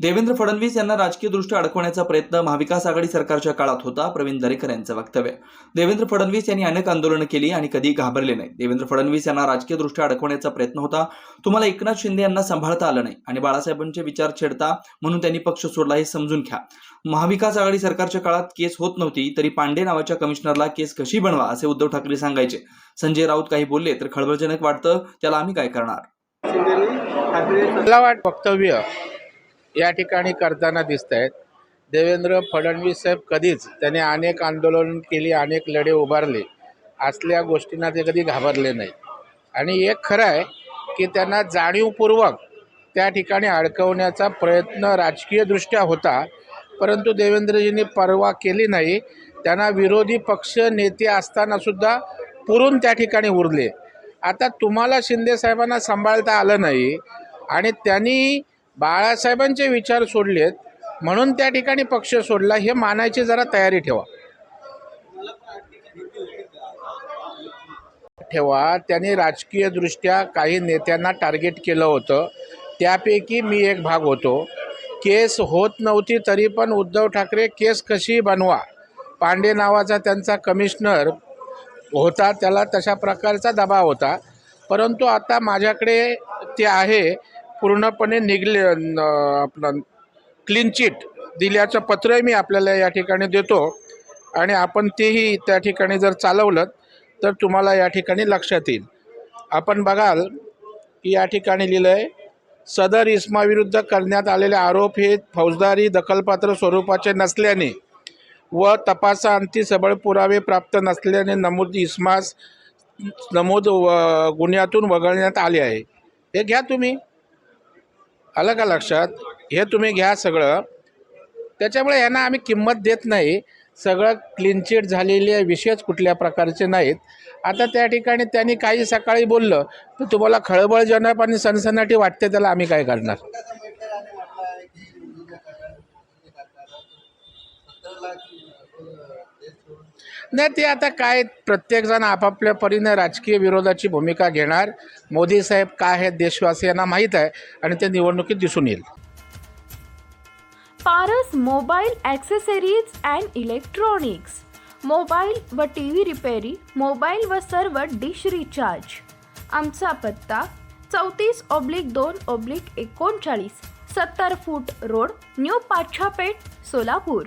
देवेंद्र फडणवीस यांना राजकीयदृष्ट्या अडकवण्याचा प्रयत्न महाविकास आघाडी सरकारच्या काळात होता प्रवीण दरेकर यांचं वक्तव्य. देवेंद्र फडणवीस यांनी अनेक आंदोलनं केली आणि कधी घाबरले नाही देवेंद्र फडणवीस यांना राजकीयदृष्ट्या अडकवण्याचा प्रयत्न होता. तुम्हाला एकनाथ शिंदे यांना सांभाळता आलं नाही आणि बाळासाहेबांचे विचार छेडता म्हणून त्यांनी पक्ष सोडला हे समजून घ्या. महाविकास आघाडी सरकारच्या काळात केस होत नव्हती तरी पांडे नावाच्या कमिशनरला केस कशी बनवा असे उद्धव ठाकरे सांगायचे. संजय राऊत काही बोलले तर खळबळजनक वाटतं त्याला आम्ही काय करणार? वक्तव्य या ठिकाणी करताना दिसत आहेत देवेंद्र फडणवीस साहेब कधीच त्याने अनेक आंदोलन केली अनेक लढे उभारले. असल्या गोष्टींना ते कधी घाबरले नाही आणि एक खरं आहे की त्यांना जाणीवपूर्वक त्या ठिकाणी अडकवण्याचा प्रयत्न राजकीयदृष्ट्या होता परंतु देवेंद्रजींनी पर्वा केली नाही. त्यांना विरोधी पक्ष नेते असतानासुद्धा पुरून त्या ठिकाणी उरले. आता तुम्हाला शिंदेसाहेबांना सांभाळता आलं नाही आणि त्यांनी बाळासाहेबांचे विचार सोडलेत म्हणून त्या ठिकाणी पक्ष सोडला हे मानायची जरा तयारी ठेवा. ठेवा त्यांनी राजकीयदृष्ट्या काही नेत्यांना टार्गेट केलं होतं. त्यापैकी मी एक भाग होतो. केस होत नव्हती तरी पण उद्धव ठाकरे केस कशी बनवा? पांडे नावाचा त्यांचा कमिशनर होता त्याला तशा प्रकारचा दबाव होता. परंतु आता माझ्याकडे ते आहे. पूर्णपणे निघले आपलं क्लीन चिट दिल्याचं पत्रही मी आपल्याला या ठिकाणी देतो. आणि आपण तेही त्या ठिकाणी जर चालवलं तर तुम्हाला या ठिकाणी लक्षात येईल. आपण बघाल की या ठिकाणी लिहिलं आहे सदर इस्माविरुद्ध करण्यात आलेले आरोप हे फौजदारी दखलपात्र स्वरूपाचे नसल्याने व तपासाअंती सबळ पुरावे प्राप्त नसल्याने नमूद इस्मास नमूद व- गुन्ह्यातून वगळण्यात आले आहे. हे घ्या तुम्ही. आलं का लक्षात? हे तुम्ही घ्या सगळं. त्याच्यामुळे यांना आम्ही किंमत देत नाही. सगळं क्लीन चिट झालेले विषयच कुठल्या प्रकारचे नाहीत. आता त्या ठिकाणी त्यांनी काही सकाळी बोललं तर तुम्हाला खळबळजनक आणि सनसनाटी वाटते त्याला आम्ही काय करणार? नाही ते आता काय प्रत्येकजण आपापल्या परीने राजकीय विरोधाची भूमिका घेणार. मोदी साहेब काय आहेत देशवासियांना माहीत आहे आणि ते निवडणुकीत दिसून येईल. Paras mobile accessories and electronics. Mobile व टी व्ही रिपेरी मोबाईल व सर्व डिश रिचार्ज. आमचा पत्ता चौतीस ऑब्लिक दोन ऑब्लिक एकोणचाळीस सत्तर foot road new Pachhapeth Solapur.